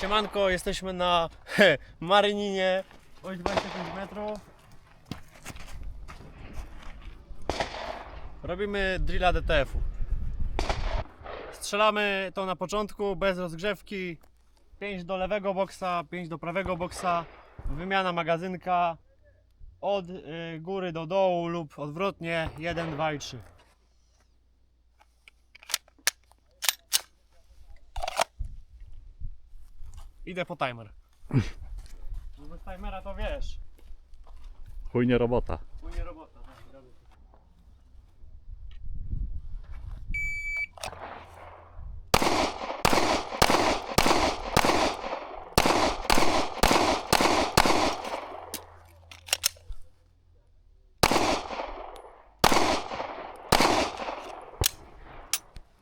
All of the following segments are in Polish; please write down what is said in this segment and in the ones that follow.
Siemanko, jesteśmy na he, Maryninie. Oś 25 metrów. Robimy drilla DTF-u. Strzelamy to na początku, bez rozgrzewki. 5 do lewego boksa, 5 do prawego boksa. Wymiana magazynka od y, góry do dołu lub odwrotnie 1, 2 i 3. Idę po timer. No bez timera to wiesz. Chujnie robota. Płynie robota. tak, robię.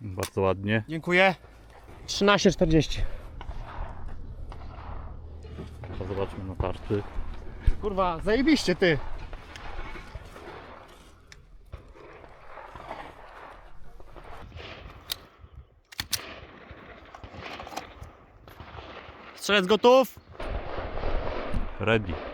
Bardzo ładnie. Dziękuję. 13.40. To tarczy. Kurwa, zajebiście ty. Strzelec gotów? Ready.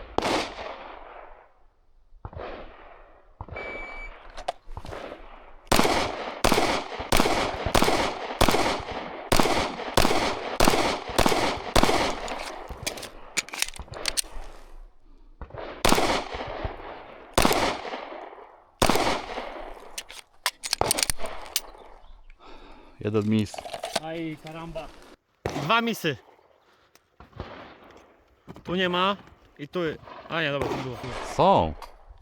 Jeden mis. Aj, karamba. Dwa misy. Tu nie ma. I tu. A nie, dobra, tu było. Są.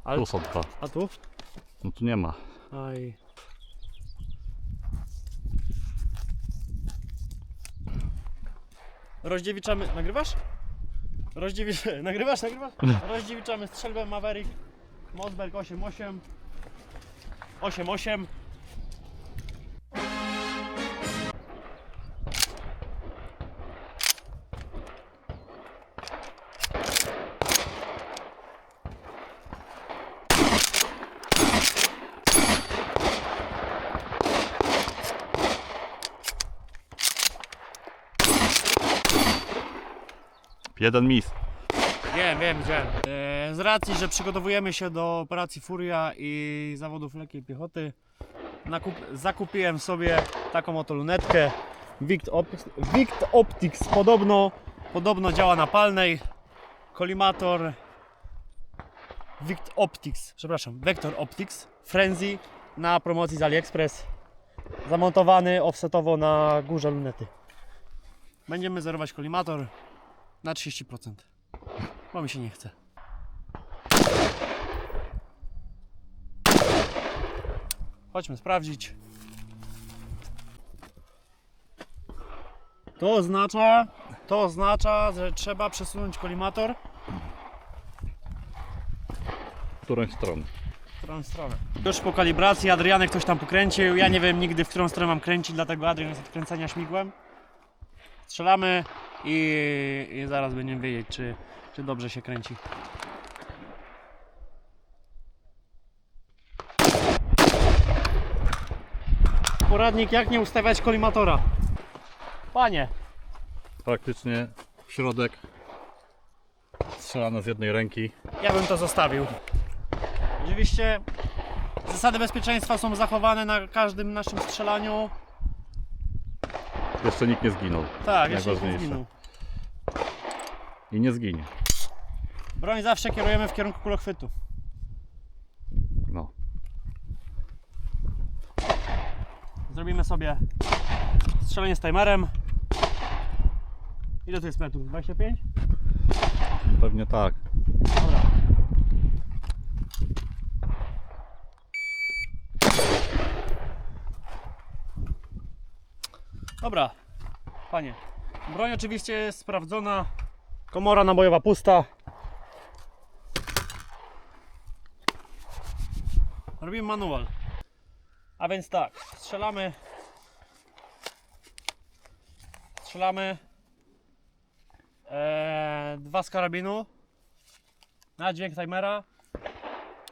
Ale- Tu są dwa. A tu? No tu nie ma. Aj. Rozdziewiczamy. Nagrywasz? Rozdziewisz... Nagrywasz, nagrywasz? Rozdziewiczamy strzelbę Maverick Mosberg 88 88 Jeden mis. Wiem, wiem, wiem. E, z racji, że przygotowujemy się do operacji Furia i zawodów lekkiej piechoty, nakup, zakupiłem sobie taką oto lunetkę Vict, Optics, Vict Optics. Podobno, podobno działa na palnej. Kolimator Vict Optics, przepraszam, Vector Optics Frenzy na promocji z AliExpress. Zamontowany offsetowo na górze lunety. Będziemy zerować kolimator na 30%. Bo mi się nie chce. Chodźmy sprawdzić. To oznacza, to oznacza, że trzeba przesunąć kolimator W którą stronę? w którą stronę. Już po kalibracji Adrianek ktoś tam pokręcił. Ja nie wiem nigdy w którą stronę mam kręcić, dlatego Adrian jest od kręcenia śmigłem. Strzelamy i, i zaraz będziemy wiedzieć, czy, czy dobrze się kręci. Poradnik jak nie ustawiać kolimatora. Panie, Praktycznie w środek. Strzelane z jednej ręki. ja bym to zostawił. Oczywiście zasady bezpieczeństwa są zachowane na każdym naszym strzelaniu. Jeszcze nikt nie zginął. Tak, jeszcze nie Najważniejsze. zginął. I nie zginie. Broń zawsze kierujemy w kierunku kulochwytu. No. Zrobimy sobie strzelanie z timerem. Ile to jest metrów? 25? Pewnie tak. Dobra. Dobra, panie. Broń oczywiście jest sprawdzona. Komora nabojowa pusta. Robimy manual. A więc tak, strzelamy. Strzelamy. Eee, dwa z karabinu. Na dźwięk timera.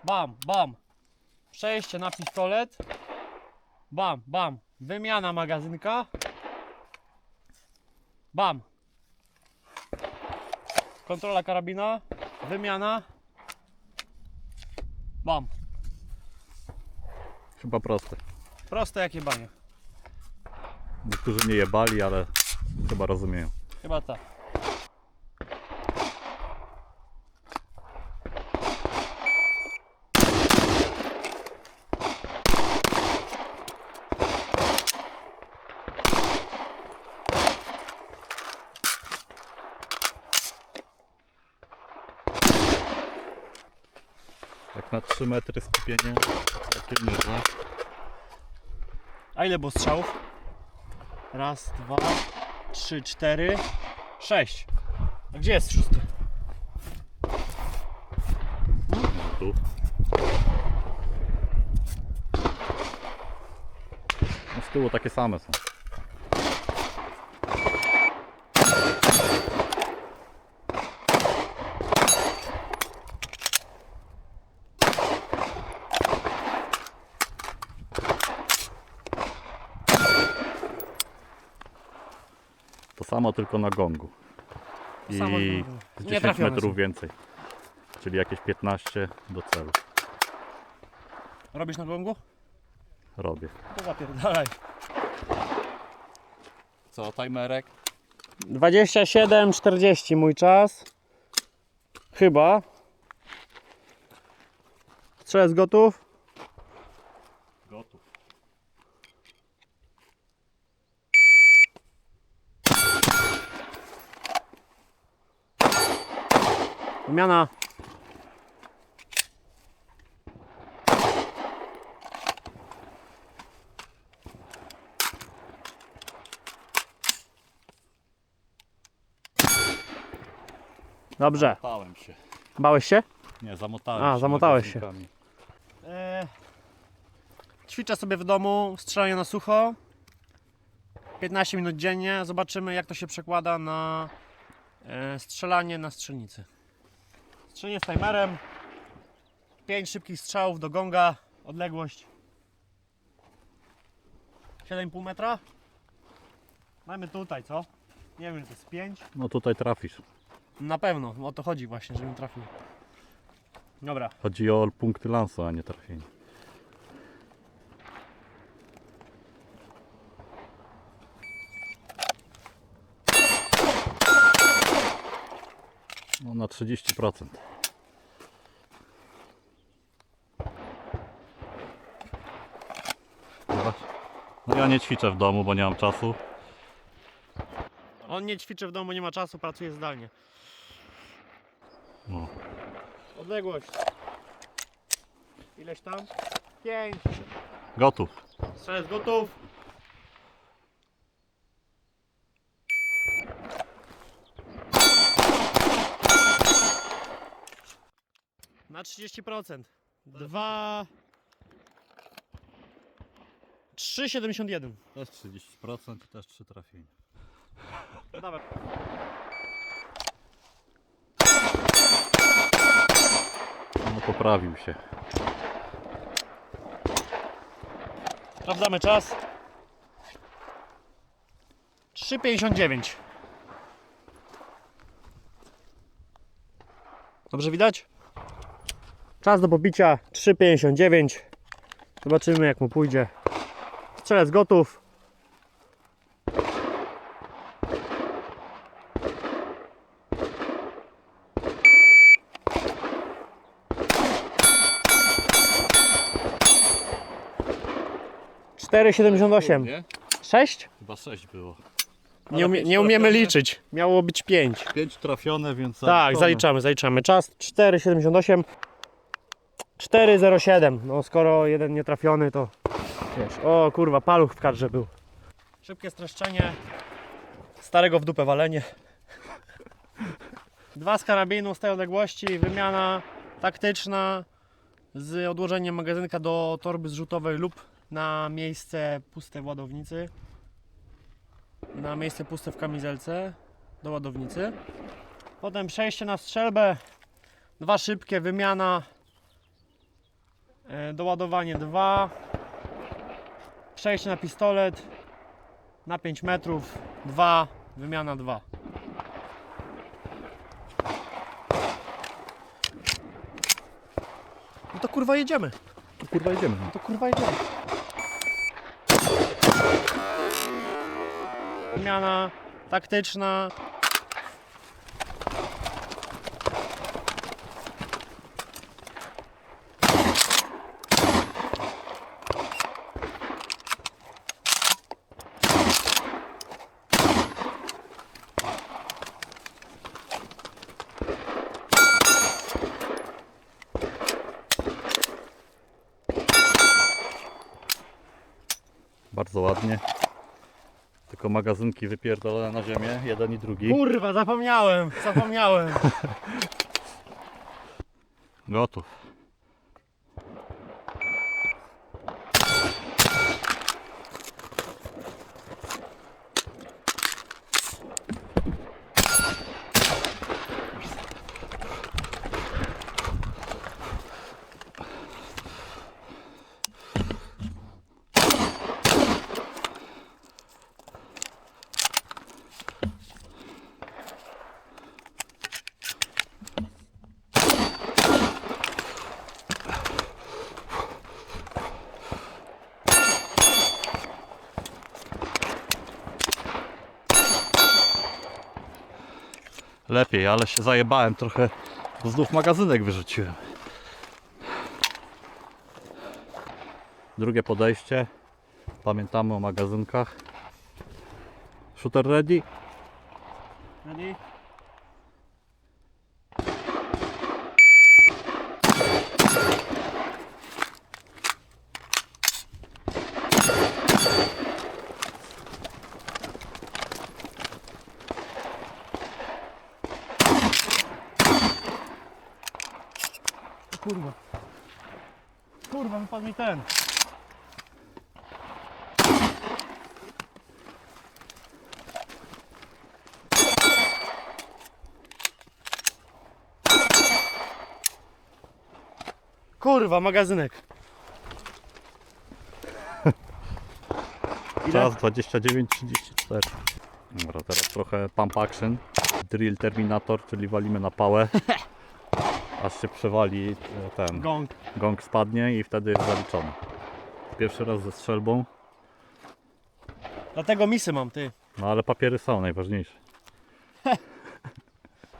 Bam, bam. Przejście na pistolet. Bam, bam. Wymiana magazynka. Bam. kontrola karabina, wymiana. Bam. Chyba proste. Proste jak jebanie. Niektórzy nie jebali, ale chyba rozumieją. Chyba tak. Na 3 metry skupienie, takie mierze. A ile było strzałów? Raz, dwa, trzy, cztery, sześć. A gdzie jest szósty? Tu. No z tyłu takie same są. Samo tylko na gongu. Samo I gongu. z Nie 10 trafione metrów są. więcej. Czyli jakieś 15 do celu. Robisz na gongu? Robię. To zapierdalaj. Co, timerek? 27,40 mój czas. Chyba. Strzelec. Gotów. Wymiana. Dobrze. Zamotałem się. Bałeś się? Nie, zamotałem A, się. zamotałeś się. magazynkami. E, ćwiczę sobie w domu strzelanie na sucho. 15 minut dziennie. Zobaczymy jak to się przekłada na e, strzelanie na strzelnicy. Strzelanie z timerem. 5 szybkich strzałów do gonga. Odległość 7,5 metra. Mamy tutaj co? Nie wiem, to jest 5. No tutaj trafisz. Na pewno, o to chodzi właśnie, żebym trafił. Dobra. Chodzi o punkty lansu, a nie trafienie. No na 30%. Zobacz. No ja nie ćwiczę w domu, bo nie mam czasu. On nie ćwiczy w domu, nie ma czasu, pracuje zdalnie. No. Odległość. Ileś tam? 5. Gotów. Strzelec gotów. Na 30%. 2. 3,71. Też 30%, też 3 trafienia. Dawaj. No poprawił się. Sprawdzamy czas. 3,59. Dobrze widać? Czas do pobicia 3,59. Zobaczymy jak mu pójdzie. Strzelec gotów. Cztery siedemdziesiąt osiem. Sześć? Chyba 6 było. Nie, umie, nie umiemy liczyć. Miało być 5. 5 trafione, więc Tak, zaliczamy, zaliczamy. Czas 4,78. 4,07. No skoro jeden nietrafiony, to wiesz. O kurwa, paluch w kadrze był. Szybkie streszczenie. Starego w dupę walenie. Dwa z karabinu z tej odległości. Wymiana taktyczna z odłożeniem magazynka do torby zrzutowej lub na miejsce puste w ładownicy. Na miejsce puste w kamizelce do ładownicy. Potem przejście na strzelbę. Dwa szybkie, wymiana. E, doładowanie 2, przejście na pistolet na 5 metrów 2, wymiana 2. No to kurwa jedziemy. To kurwa jedziemy. No to kurwa jedziemy. Wymiana taktyczna Bardzo ładnie. Tylko magazynki wypierdolone na ziemię, jeden i drugi. Kurwa, zapomniałem, zapomniałem. Gotów. Lepiej, ale się zajebałem trochę, bo znów magazynek wyrzuciłem. Drugie podejście. Pamiętamy o magazynkach. Shooter ready? O Kurwa. Wypadł mi ten. Kurwa, magazynek. Czas 29.34. Dobra, teraz trochę pump action. Drill Terminator, czyli walimy na pałę. Aż się przewali e, ten Gong. gong spadnie i wtedy jest zaliczony. Pierwszy raz ze strzelbą, Dlatego misy mam, ty. no ale papiery są najważniejsze.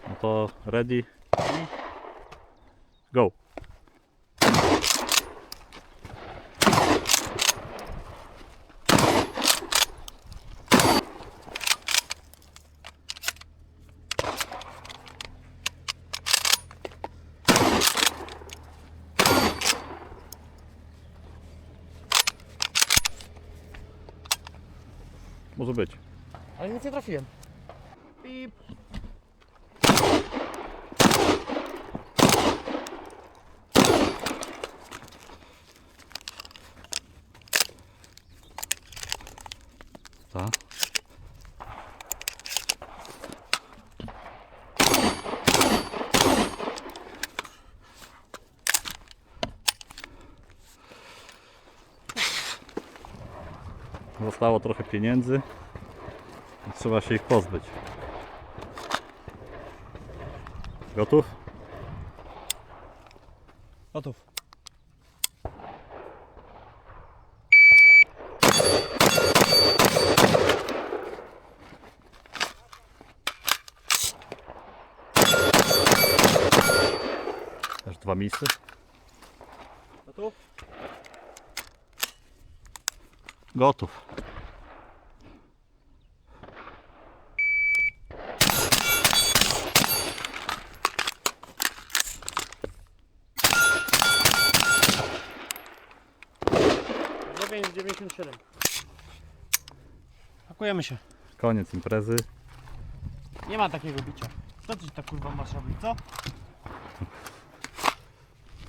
No to ready. Go. Może być. Ale nic nie trafiłem. Pip. Tak. Zostało trochę pieniędzy. i Trzeba się ich pozbyć. Gotów? Gotów. Też dwa misy. Gotów? Gotów. Dziewięć dziewięćdziesiąt siedem. Pakujemy się. Koniec imprezy. Nie ma takiego bicia. Co ty tak kurwa masz robić, co?